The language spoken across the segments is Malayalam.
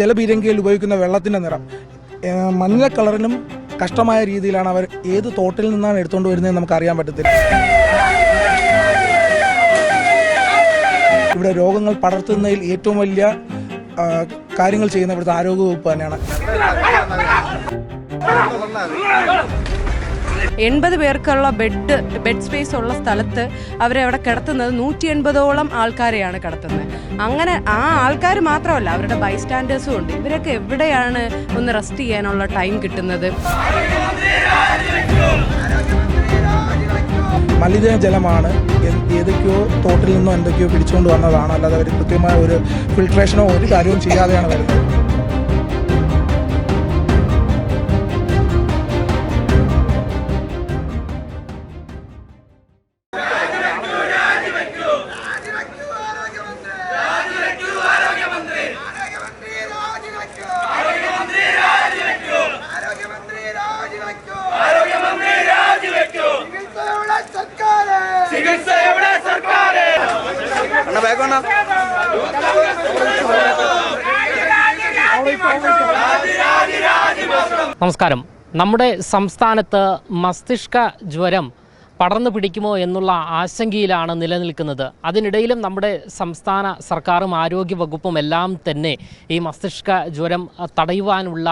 ജലപീരങ്കിയിൽ ഉപയോഗിക്കുന്ന വെള്ളത്തിന്റെ നിറം. മഞ്ഞ കളറിലും കഷ്ടമായ രീതിയിലാണ് അവർ ഏത് തോട്ടിൽ നിന്നാണ് എടുത്തുകൊണ്ട് വരുന്നതെന്ന് നമുക്ക് അറിയാൻ പറ്റത്തില്ല. ഇവിടെ രോഗങ്ങൾ പടർത്തുന്നതിൽ ഏറ്റവും വലിയ കാര്യങ്ങൾ ചെയ്യുന്ന ഇവിടുത്തെ ആരോഗ്യവകുപ്പ് തന്നെയാണ്. എൺപത് പേർക്കുള്ള ബെഡ് ബെഡ് സ്പേസ് ഉള്ള സ്ഥലത്ത് അവരെ അവിടെ കിടത്തുന്നത് നൂറ്റി എൺപതോളം ആൾക്കാരെയാണ് കിടത്തുന്നത്. അങ്ങനെ ആ ആൾക്കാർ മാത്രമല്ല അവരുടെ ബൈസ്റ്റാൻഡേഴ്സും ഉണ്ട്. ഇവരൊക്കെ എവിടെയാണ് ഒന്ന് റെസ്റ്റ് ചെയ്യാനുള്ള ടൈം കിട്ടുന്നത്? മലിന ജലമാണ് ഏ- ഏതൊക്കെയോ തോട്ടിൽ നിന്നോ എന്തൊക്കെയോ പിടിച്ചുകൊണ്ട് വന്നതാണ്. അല്ലാതെ അവർ കൃത്യമായ ഒരു ഫിൽട്രേഷനോ ഒരു കാര്യവും ചെയ്യാതെയാണ് വരുന്നത്. നമസ്കാരം. നമ്മുടെ സംസ്ഥാനത്ത് മസ്തിഷ്ക ജ്വരം പടർന്നു പിടിക്കുമോ എന്നുള്ള ആശങ്കയിലാണ് നിലനിൽക്കുന്നത്. അതിനിടയിലും നമ്മുടെ സംസ്ഥാന സർക്കാരും ആരോഗ്യ വകുപ്പും എല്ലാം തന്നെ ഈ മസ്തിഷ്ക ജ്വരം തടയുവാനുള്ള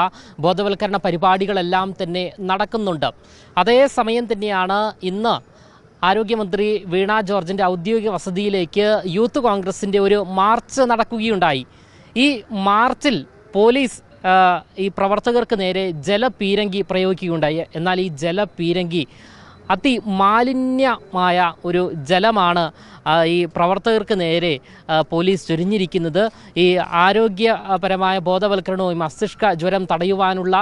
ബോധവൽക്കരണ പരിപാടികളെല്ലാം തന്നെ നടക്കുന്നുണ്ട്. അതേസമയം തന്നെയാണ് ഇന്ന് ആരോഗ്യമന്ത്രി വീണ ജോർജിന്റെ ഔദ്യോഗിക വസതിയിലേക്ക് യൂത്ത് കോൺഗ്രസിന്റെ ഒരു മാർച്ച് നടക്കുകയുണ്ടായി. ഈ മാർച്ചിൽ പോലീസ് ഈ പ്രവർത്തകർക്ക് നേരെ ജലപീരങ്കി പ്രയോഗിക്കുകയുണ്ടായി. എന്നാൽ ഈ ജലപീരങ്കി അതിമാലിന്യമായ ഒരു ജലമാണ് ഈ പ്രവർത്തകർക്ക് നേരെ പോലീസ് ചൊരിഞ്ഞിരിക്കുന്നത്. ഈ ആരോഗ്യപരമായ ബോധവൽക്കരണവും മസ്തിഷ്ക ജ്വരം തടയുവാനുള്ള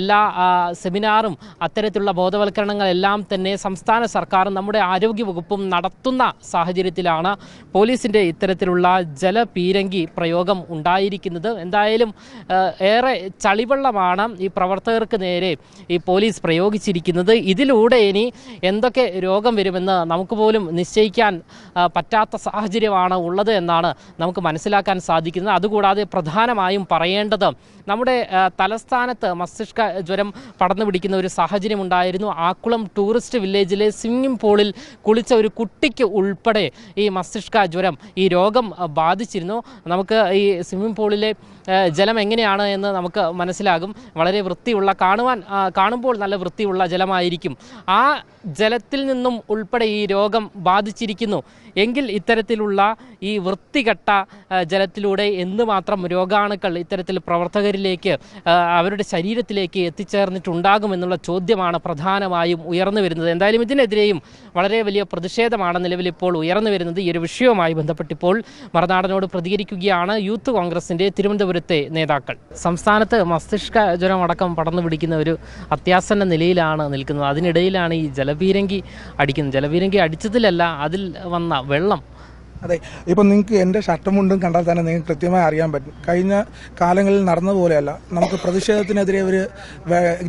എല്ലാ സെമിനാറും അത്തരത്തിലുള്ള ബോധവൽക്കരണങ്ങളെല്ലാം തന്നെ സംസ്ഥാന സർക്കാരും നമ്മുടെ ആരോഗ്യ വകുപ്പും നടത്തുന്ന സാഹചര്യത്തിലാണ് പോലീസിന്റെ ഇത്തരത്തിലുള്ള ജലപീരങ്കി പ്രയോഗം ഉണ്ടായിരിക്കുന്നത്. എന്തായാലും ഏറെ ചളിവെള്ളമാണ് ഈ പ്രവർത്തകർക്ക് നേരെ ഈ പോലീസ് പ്രയോഗിച്ചിരിക്കുന്നത്. ഇതിലൂടെ ഇനി എന്തൊക്കെ രോഗം വരുമെന്ന് നമുക്ക് പോലും നിശ്ചയിക്കാൻ പറ്റാത്ത സാഹചര്യമാണ് ഉള്ളത് എന്നാണ് നമുക്ക് മനസ്സിലാക്കാൻ സാധിക്കുന്നത്. അതുകൂടാതെ പ്രധാനമായും പറയേണ്ടത് നമ്മുടെ തലസ്ഥാനത്ത് മസ്തിഷ്ക ജ്വരം പടർന്നു പിടിക്കുന്ന ഒരു സാഹചര്യം ഉണ്ടായിരുന്നു. ആക്കുളം ടൂറിസ്റ്റ് വില്ലേജിലെ സ്വിമ്മിംഗ് പൂളിൽ കുളിച്ച ഒരു കുട്ടിക്ക് ഉൾപ്പെടെ ഈ മസ്തിഷ്ക ജ്വരം ഈ രോഗം ബാധിച്ചിരുന്നു. നമുക്ക് ഈ സ്വിമ്മിംഗ് പൂളിലെ ജലം എങ്ങനെയാണ് എന്ന് നമുക്ക് മനസ്സിലാകും. വളരെ വൃത്തിയുള്ള കാണുവാൻ കാണുമ്പോൾ നല്ല വൃത്തിയുള്ള ജലമായിരിക്കും. ആ ജലത്തിൽ നിന്നും ഉൾപ്പെടെ ഈ രോഗം ബാധിച്ചിരിക്കുന്നു. എങ്കിൽ ഇത്തരത്തിലുള്ള ഈ വൃത്തികെട്ട ജലത്തിലൂടെ ജലത്തിലൂടെ എന്തുമാത്രം രോഗാണുക്കൾ ഇത്തരത്തിൽ പ്രവർത്തകരിലേക്ക് അവരുടെ ശരീരത്തിലേക്ക് എത്തിച്ചേർന്നിട്ടുണ്ടാകുമെന്നുള്ള ചോദ്യമാണ് പ്രധാനമായും ഉയർന്നു വരുന്നത്. എന്തായാലും ഇതിനെതിരെയും വളരെ വലിയ പ്രതിഷേധമാണ് നിലവിലിപ്പോൾ ഉയർന്നു വരുന്നത്. ഈ ഒരു വിഷയവുമായി ബന്ധപ്പെട്ടിപ്പോൾ മറുനാടനോട് പ്രതികരിക്കുകയാണ് യൂത്ത് കോൺഗ്രസിന്റെ തിരുവനന്തപുരത്തെ നേതാക്കൾ. സംസ്ഥാനത്ത് മസ്തിഷ്ക ജ്വരം അടക്കം പടർന്നു പിടിക്കുന്ന ഒരു അത്യാസന്ന നിലയിലാണ് നിൽക്കുന്നത്. അതിനിടയിലാണ് ഈ ജലപീരങ്കി അടിക്കുന്നത്. ജലപീരങ്കി അടിച്ചതിലല്ല അതിൽ വന്ന വെള്ളം അതെ ഇപ്പം നിങ്ങൾക്ക് എന്റെ ഷർട്ടും മുണ്ടും കണ്ടാൽ തന്നെ നിങ്ങൾക്ക് കൃത്യമായി അറിയാൻ പറ്റും. കഴിഞ്ഞ കാലങ്ങളിൽ നടന്നതുപോലെയല്ല നമുക്ക് പ്രതിഷേധത്തിനെതിരെ ഒരു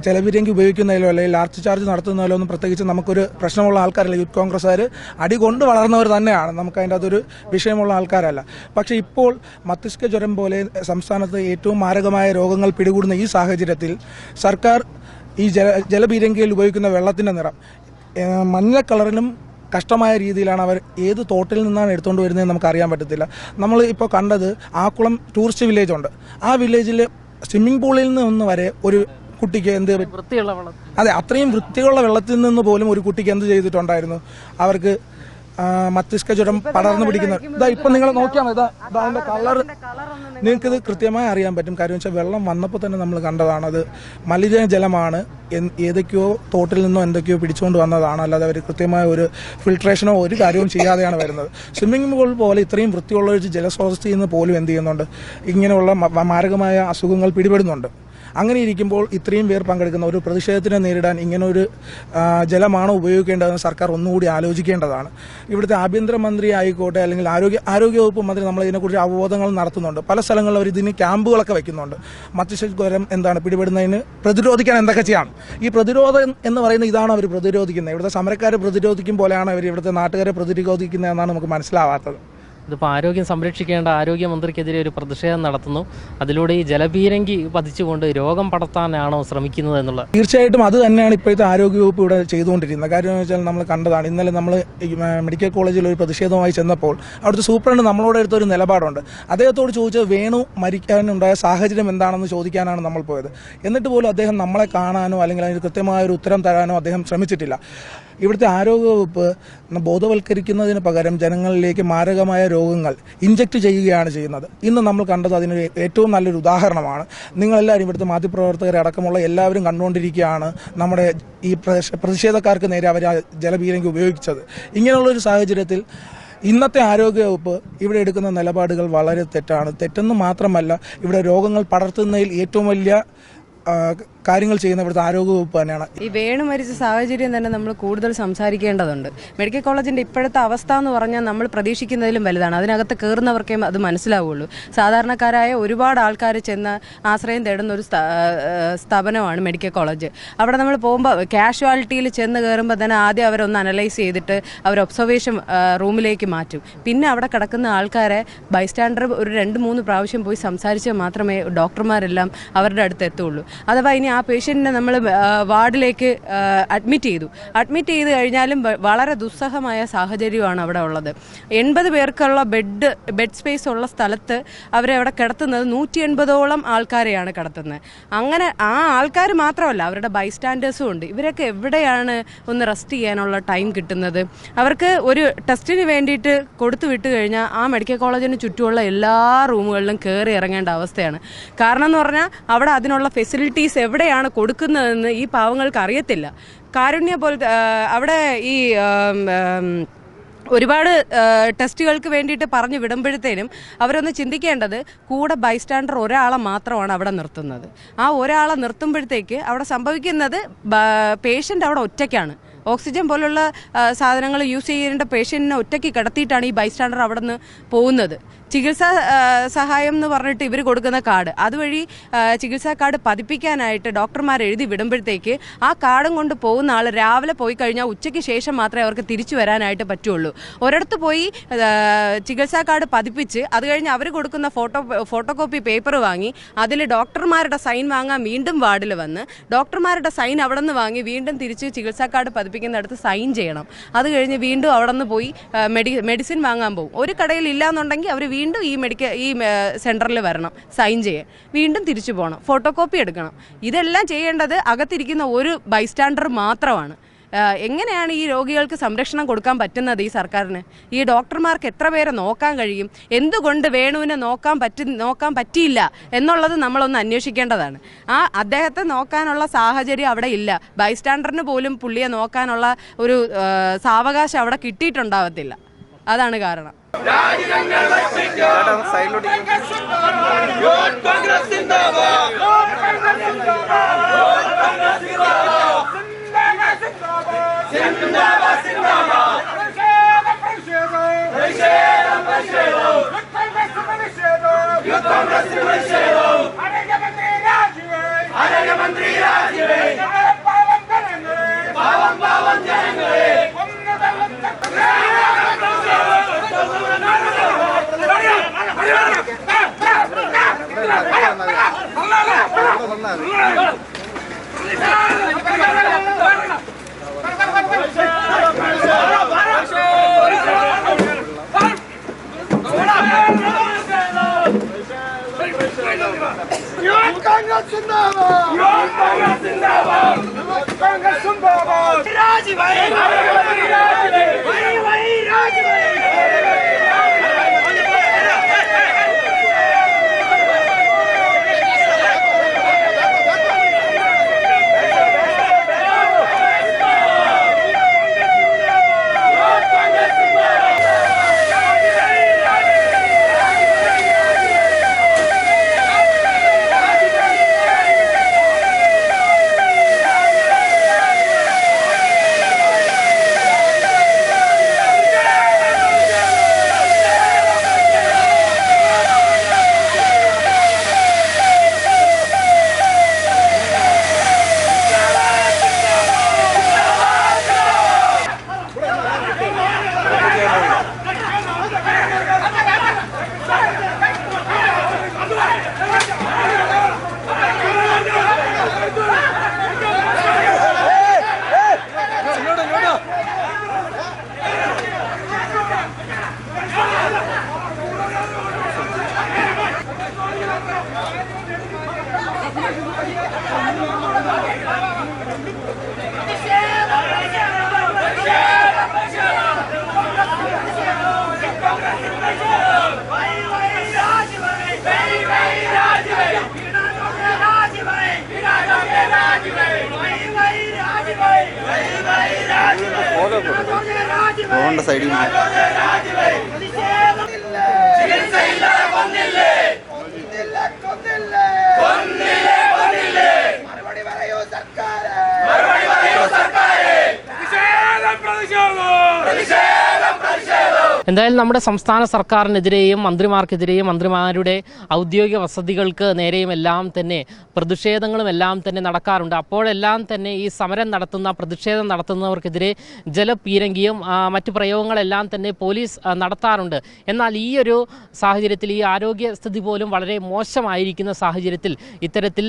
ജലവിരങ്കി ഉപയോഗിക്കുന്നതിലോ അല്ലെങ്കിൽ ലാർജ് ചാർജ് നടത്തുന്നതിലോ ഒന്നും പ്രത്യേകിച്ച് നമുക്കൊരു പ്രശ്നമുള്ള ആൾക്കാരല്ല. യൂത്ത് കോൺഗ്രസ്സുകാർ അടി കൊണ്ട് വളർന്നവർ തന്നെയാണ്. നമുക്ക് അതിന്റെ അതൊരു വിഷയമുള്ള ആൾക്കാരല്ല. പക്ഷേ ഇപ്പോൾ മസ്തിഷ്ക ജ്വരം പോലെ സംസ്ഥാനത്ത് ഏറ്റവും മാരകമായ രോഗങ്ങൾ പിടികൂടുന്ന ഈ സാഹചര്യത്തിൽ സർക്കാർ ഈ ജല ഉപയോഗിക്കുന്ന വെള്ളത്തിന്റെ നിറം മഞ്ഞ കളറിലും കഷ്ടമായ രീതിയിലാണ് അവർ ഏത് തോട്ടിൽ നിന്നാണ് എടുത്തുകൊണ്ട് വരുന്നത് നമുക്ക് അറിയാൻ പറ്റത്തില്ല. നമ്മൾ ഇപ്പോൾ കണ്ടത് ആക്കുളം ടൂറിസ്റ്റ് വില്ലേജ് ഉണ്ട്. ആ വില്ലേജിൽ സ്വിമ്മിംഗ് പൂളിൽ നിന്ന് വരെ ഒരു കുട്ടിക്ക് എന്ത് വൃത്തിയുള്ള അതെ അത്രയും വൃത്തിയുള്ള വെള്ളത്തിൽ നിന്ന് പോലും ഒരു കുട്ടിക്ക് എന്ത് ചെയ്തിട്ടുണ്ടായിരുന്നു? അവർക്ക് മസ്തിഷ്ക ജ്വരം പടർന്നു പിടിക്കുന്ന ഇതാ ഇപ്പൊ നിങ്ങൾ നോക്കിയാൽ മതി. ഇതാ അതിന്റെ കളർ നിങ്ങൾക്ക് ഇത് കൃത്യമായി അറിയാൻ പറ്റും. കാര്യം വെച്ചാൽ വെള്ളം വന്നപ്പോൾ തന്നെ നമ്മൾ കണ്ടതാണ്. അത് മലിന ജലമാണ് എൻ- ഏതൊക്കെയോ തോട്ടിൽ നിന്നോ എന്തൊക്കെയോ പിടിച്ചുകൊണ്ട് വന്നതാണ്. അല്ലാതെ അവർ കൃത്യമായ ഒരു ഫിൽട്രേഷനോ ഒരു കാര്യവും ചെയ്യാതെയാണ് വരുന്നത്. സ്വിമ്മിംഗ് പൂൾ പോലെ ഇത്രയും വൃത്തിയുള്ള ഒരു ജലസ്രോതസ്സിൽ നിന്ന് പോലും എന്ത് ചെയ്യുന്നുണ്ട്? ഇങ്ങനെയുള്ള മാരകമായ അസുഖങ്ങൾ പിടിപെടുന്നുണ്ട്. അങ്ങനെ ഇരിക്കുമ്പോൾ ഇത്രയും പേർ പങ്കെടുക്കുന്ന ഒരു പ്രതിഷേധത്തിനെ നേരിടാൻ ഇങ്ങനൊരു ജലമാണ് ഉപയോഗിക്കേണ്ടതെന്ന് സർക്കാർ ഒന്നുകൂടി ആലോചിക്കേണ്ടതാണ്. ഇവിടുത്തെ ആഭ്യന്തരമന്ത്രി ആയിക്കോട്ടെ അല്ലെങ്കിൽ ആരോഗ്യ ആരോഗ്യവകുപ്പ് മന്ത്രി നമ്മൾ ഇതിനെക്കുറിച്ച് അവബോധങ്ങൾ നടത്തുന്നുണ്ട്. പല സ്ഥലങ്ങളിൽ അവർ ഇതിന് ക്യാമ്പുകളൊക്കെ വെക്കുന്നുണ്ട്. മസ്തിഷ്കജ്വരം എന്താണ് പിടിപെടുന്നതിന് പ്രതിരോധിക്കാൻ എന്തൊക്കെ ചെയ്യാം ഈ പ്രതിരോധം എന്ന് പറയുന്നത് ഇതാണ് അവർ പ്രതിരോധിക്കുന്നത്. ഇവിടുത്തെ സമരക്കാരെ പ്രതിരോധിക്കും പോലെയാണ് അവർ ഇവിടുത്തെ നാട്ടുകാരെ പ്രതിരോധിക്കുന്നത് എന്നാണ് നമുക്ക് മനസ്സിലാവാത്തത്. ഇതിപ്പോൾ ആരോഗ്യം സംരക്ഷിക്കേണ്ട ആരോഗ്യമന്ത്രിക്കെതിരെ ഒരു പ്രതിഷേധം നടത്തുന്നു. അതിലൂടെ ഈ ജലപീരങ്കി പതിച്ചുകൊണ്ട് രോഗം പടർത്താനാണോ ശ്രമിക്കുന്നത് എന്നുള്ളത് തീർച്ചയായിട്ടും അത് തന്നെയാണ് ഇപ്പോഴത്തെ ആരോഗ്യവകുപ്പ് ഇവിടെ ചെയ്തുകൊണ്ടിരിക്കുന്നത്. കാര്യം എന്ന് വെച്ചാൽ നമ്മൾ കണ്ടതാണ്. ഇന്നലെ നമ്മൾ മെഡിക്കൽ കോളേജിൽ ഒരു പ്രതിഷേധവുമായി ചെന്നപ്പോൾ അവിടുത്തെ സൂപ്രണ്ട് നമ്മളോട് എടുത്ത ഒരു നിലപാടുണ്ട്. അദ്ദേഹത്തോട് ചോദിച്ചത് വേണു മരിക്കാനുണ്ടായ സാഹചര്യം എന്താണെന്ന് ചോദിക്കാനാണ് നമ്മൾ പോയത്. എന്നിട്ട് പോലും അദ്ദേഹം നമ്മളെ കാണാനോ അല്ലെങ്കിൽ അതിന് കൃത്യമായ ഒരു ഉത്തരം തരാനോ അദ്ദേഹം ശ്രമിച്ചിട്ടില്ല. ഇവിടുത്തെ ആരോഗ്യവകുപ്പ് ബോധവൽക്കരിക്കുന്നതിന് പകരം ജനങ്ങളിലേക്ക് മാരകമായ രോഗങ്ങൾ ഇഞ്ചക്ട് ചെയ്യുകയാണ് ചെയ്യുന്നത്. ഇന്ന് നമ്മൾ കണ്ടത് അതിന് ഏറ്റവും നല്ലൊരു ഉദാഹരണമാണ്. നിങ്ങളെല്ലാവരും ഇവിടുത്തെ മാധ്യമപ്രവർത്തകരെ അടക്കമുള്ള എല്ലാവരും കണ്ടുകൊണ്ടിരിക്കുകയാണ് നമ്മുടെ ഈ പ്രതിഷേധക്കാർക്ക് നേരെ അവർ ജലപീരങ്കി ഉപയോഗിച്ചത്. ഇങ്ങനെയുള്ളൊരു സാഹചര്യത്തിൽ ഇന്നത്തെ ആരോഗ്യവകുപ്പ് ഇവിടെ എടുക്കുന്ന നിലപാടുകൾ വളരെ തെറ്റാണ്. തെറ്റെന്ന് മാത്രമല്ല ഇവിടെ രോഗങ്ങൾ പടർത്തുന്നതിൽ ഏറ്റവും വലിയ കാര്യങ്ങൾ ചെയ്യുന്ന ഇവിടുത്തെ ആരോഗ്യവകുപ്പ് തന്നെയാണ്. ഈ വേണു മരിച്ച സാഹചര്യം തന്നെ നമ്മൾ കൂടുതൽ സംസാരിക്കേണ്ടതുണ്ട്. മെഡിക്കൽ കോളേജിന്റെ ഇപ്പോഴത്തെ അവസ്ഥ എന്ന് പറഞ്ഞാൽ നമ്മൾ പ്രതീക്ഷിക്കുന്നതിലും വലുതാണ്. അതിനകത്ത് കയറുന്നവർക്കേ അത് മനസ്സിലാവുള്ളൂ. സാധാരണക്കാരായ ഒരുപാട് ആൾക്കാർ ചെന്ന് ആശ്രയം തേടുന്ന ഒരു സ്ഥാപനമാണ് മെഡിക്കൽ കോളേജ്. അവിടെ നമ്മൾ പോകുമ്പോൾ കാഷ്വാലിറ്റിയിൽ ചെന്ന് കയറുമ്പോൾ തന്നെ ആദ്യം അവരൊന്ന് അനലൈസ് ചെയ്തിട്ട് അവർ ഒബ്സർവേഷൻ റൂമിലേക്ക് മാറ്റും. പിന്നെ അവിടെ കിടക്കുന്ന ആൾക്കാരെ ബൈസ്റ്റാൻഡർ ഒരു രണ്ട് മൂന്ന് പ്രാവശ്യം പോയി സംസാരിച്ചാൽ മാത്രമേ ഡോക്ടർമാരെല്ലാം അവരുടെ അടുത്ത് എത്തുള്ളൂ. അഥവാ ഇനി ആ പേഷ്യന്റിനെ നമ്മൾ വാർഡിലേക്ക് അഡ്മിറ്റ് ചെയ്തു. അഡ്മിറ്റ് ചെയ്ത് കഴിഞ്ഞാലും വളരെ ദുസ്സഹമായ സാഹചര്യമാണ് അവിടെ ഉള്ളത്. എൺപത് പേർക്കുള്ള ബെഡ് ബെഡ് സ്പേസ് ഉള്ള സ്ഥലത്ത് അവരെ അവിടെ കിടത്തുന്നത് നൂറ്റി എൺപതോളം ആൾക്കാരെയാണ് കിടത്തുന്നത്. അങ്ങനെ ആ ആൾക്കാർ മാത്രമല്ല അവരുടെ ബൈസ്റ്റാൻഡേഴ്സും ഉണ്ട്. ഇവരൊക്കെ എവിടെയാണ് ഒന്ന് റെസ്റ്റ് ചെയ്യാനുള്ള ടൈം കിട്ടുന്നത്? അവർക്ക് ഒരു ടെസ്റ്റിന് വേണ്ടിയിട്ട് കൊടുത്തു വിട്ട് കഴിഞ്ഞാൽ ആ മെഡിക്കൽ കോളേജിന് ചുറ്റുമുള്ള എല്ലാ റൂമുകളിലും കയറി ഇറങ്ങേണ്ട അവസ്ഥയാണ്. കാരണം എന്ന് പറഞ്ഞാൽ അവിടെ അതിനുള്ള ഫെസിലിറ്റീസ് എവിടെയാണ് കൊടുക്കുന്നതെന്ന് ഈ പാവങ്ങൾക്ക് അറിയത്തില്ല. കാരുണ്യ പോലത്തെ അവിടെ ഈ ഒരുപാട് ടെസ്റ്റുകൾക്ക് വേണ്ടിയിട്ട് പറഞ്ഞു വിടുമ്പോഴത്തേനും അവരൊന്ന് ചിന്തിക്കേണ്ടത് കൂടെ ബൈസ്റ്റാൻഡർ ഒരാളെ മാത്രമാണ് അവിടെ നിർത്തുന്നത്. ആ ഒരാളെ നിർത്തുമ്പോഴത്തേക്ക് അവിടെ സംഭവിക്കുന്നത് പേഷ്യന്റ് അവിടെ ഒറ്റയ്ക്കാണ്. ഓക്സിജൻ പോലുള്ള സാധനങ്ങൾ യൂസ് ചെയ്യേണ്ട പേഷ്യന്റിനെ ഒറ്റയ്ക്ക് കിടത്തിയിട്ടാണ് ഈ ബൈസ്റ്റാൻഡർ അവിടെ നിന്ന് പോകുന്നത്. ചികിത്സാ സഹായം എന്ന് പറഞ്ഞിട്ട് ഇവർ കൊടുക്കുന്ന കാർഡ്. അതുവഴി ചികിത്സാ കാർഡ് പതിപ്പിക്കാനായിട്ട് ഡോക്ടർമാർ എഴുതി വിടുമ്പോഴത്തേക്ക് ആ കാർഡും കൊണ്ട് പോകുന്ന ആൾ രാവിലെ പോയി കഴിഞ്ഞാൽ ഉച്ചയ്ക്ക് ശേഷം മാത്രമേ അവർക്ക് തിരിച്ചു വരാനായിട്ട് പറ്റുള്ളൂ. ഒരിടത്ത് പോയി ചികിത്സാ കാർഡ് പതിപ്പിച്ച് അത് കഴിഞ്ഞ് അവർ കൊടുക്കുന്ന ഫോട്ടോ ഫോട്ടോ കോപ്പി പേപ്പർ വാങ്ങി അതിൽ ഡോക്ടർമാരുടെ സൈൻ വാങ്ങാൻ വീണ്ടും വാർഡിൽ വന്ന് ഡോക്ടർമാരുടെ സൈൻ അവിടെ നിന്ന് വാങ്ങി വീണ്ടും തിരിച്ച് ചികിത്സാ കാർഡ് പതിപ്പിക്കുന്നിടത്ത് സൈൻ ചെയ്യണം. അത് കഴിഞ്ഞ് വീണ്ടും അവിടെ നിന്ന് പോയി മെഡി മെഡിസിൻ വാങ്ങാൻ പോകും. ഒരു കടയിൽ ഇല്ലാന്നുണ്ടെങ്കിൽ അവർ വീണ്ടും ഈ മെഡിക്കൽ ഈ സെന്ററിൽ വരണം സൈൻ ചെയ്യാൻ വീണ്ടും തിരിച്ചു പോകണം ഫോട്ടോ കോപ്പി എടുക്കണം. ഇതെല്ലാം ചെയ്യേണ്ടത് അകത്തിരിക്കുന്ന ഒരു ബൈസ്റ്റാൻഡർ മാത്രമാണ്. എങ്ങനെയാണ് ഈ രോഗികൾക്ക് സംരക്ഷണം കൊടുക്കാൻ പറ്റുന്നത് ഈ സർക്കാരിന്? ഈ ഡോക്ടർമാർക്ക് എത്ര പേരെ നോക്കാൻ കഴിയും? എന്തുകൊണ്ട് വേണുവിനെ നോക്കാൻ പറ്റി നോക്കാൻ പറ്റിയില്ല എന്നുള്ളത് നമ്മളൊന്ന് അന്വേഷിക്കേണ്ടതാണ്. ആ അദ്ദേഹത്തെ നോക്കാനുള്ള സാഹചര്യം അവിടെ ഇല്ല. ബൈസ്റ്റാൻഡറിന് പോലും പുള്ളിയെ നോക്കാനുള്ള ഒരു സാവകാശം അവിടെ കിട്ടിയിട്ടുണ്ടാവത്തില്ല. അതാണ് കാരണം. യൂത്ത് കോൺഗ്രസ് സിന്ദാബാദ് യൂത്ത് യൂത്ത് Congress സിന്ദാബാദ് യൂത്ത് കോൺഗ്രസ് Congress യൂത്ത് കോൺഗ്രസ് സിന്ദാബാദ് റോഡിന്റെ സൈഡിൽ എന്തായാലും നമ്മുടെ സംസ്ഥാന സർക്കാരിനെതിരെയും മന്ത്രിമാർക്കെതിരെയും മന്ത്രിമാരുടെ ഔദ്യോഗിക വസതികൾക്ക് നേരെയും എല്ലാം തന്നെ പ്രതിഷേധങ്ങളും എല്ലാം തന്നെ നടക്കാറുണ്ട്. അപ്പോഴെല്ലാം തന്നെ ഈ സമരം നടത്തുന്ന പ്രതിഷേധം നടത്തുന്നവർക്കെതിരെ ജലപീരങ്കിയും മറ്റു പ്രയോഗങ്ങളെല്ലാം തന്നെ പോലീസ് നടത്താറുണ്ട്. എന്നാൽ ഈ ഒരു സാഹചര്യത്തിൽ ഈ ആരോഗ്യസ്ഥിതി പോലും വളരെ മോശമായിരിക്കുന്ന സാഹചര്യത്തിൽ ഇത്തരത്തിൽ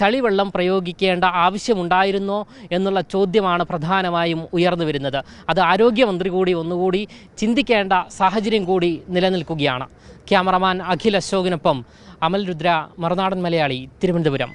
ചളിവെള്ളം പ്രയോഗിക്കേണ്ട ആവശ്യമുണ്ടായിരുന്നോ എന്നുള്ള ചോദ്യമാണ് പ്രധാനമായും ഉയർന്നു വരുന്നത്. അത് ആരോഗ്യമന്ത്രി കൂടി ഒന്നുകൂടി ചിന്തിക്കേണ്ട സാഹചര്യം കൂടി നിലനിൽക്കുകയാണ്. ക്യാമറമാൻ അഖിൽ അശോകിനൊപ്പം അമൽ രുദ്ര മറുനാടൻ മലയാളി തിരുവനന്തപുരം.